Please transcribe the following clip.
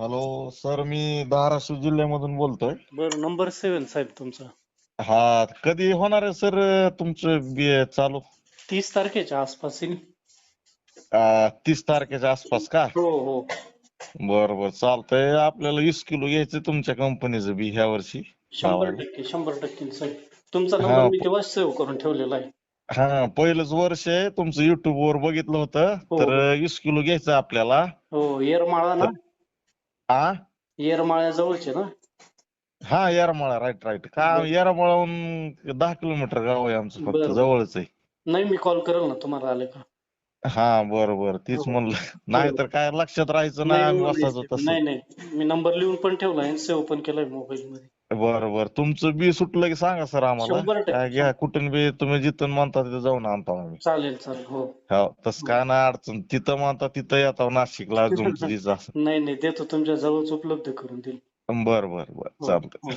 Hello sir मी धाराशिव जिल्ह्यामधून बोलतोय. बरं नंबर सेवन साहेब तुमचा. हा कधी होणार आहे सर तुमचं बी ए चालू? तीस तारखेच्या आसपास येईल आ, तीस तारखेच्या आसपास का? हो हो. बर बर चालतंय. आपल्याला वीस किलो घ्यायचं तुमच्या कंपनीचं बी ह्या वर्षी. शंभर. टक्के शंभर टक्के साहेब. तुमचा हा, नंबर मी तेव्हाच सेव्ह करून ठेवलेला आहे? हा पहिलंच वर्ष आहे तुमचं युट्यूब वर बघितलं होतं. हो. तर वीस किलो घ्यायचं आपल्याला. हो येरमाळा ना? हा येरमाळ्या जवळचे ना? हा येरमाळा राईट राईट का. येरमाळाहून दहा किलोमीटर गाव आहे आमचं फक्त बरं. जवळच आहे. नाही मी कॉल करेल ना तुम्हाला आले का? हा बरं बरं. तीच हो. म्हणलं. नाहीतर काय लक्षात राहायचं नाही आम्ही नाही, बसायचो नाही तसं. नाही नाही. मी नंबर लिहून पण ठेवलाय आणि सेव्ह पण केलाय मोबाईल मध्ये. बरं बरं. तुमचं बी सुटलं की सांगा सर आम्हाला. टक्के. काय घ्या. कुठून बी तुम्ही जिथून म्हणता तिथं जाऊन आणतो आम्ही चालेल चालेल. हो. हो तसं काय नाही अडचण. तिथं म्हणता तिथं येतो नाशिकला तुमचं असं नाही नाही. देतो तुमच्या जवळच उपलब्ध करून देईल. बरं बरं बरं. हो, चालतंय. हो.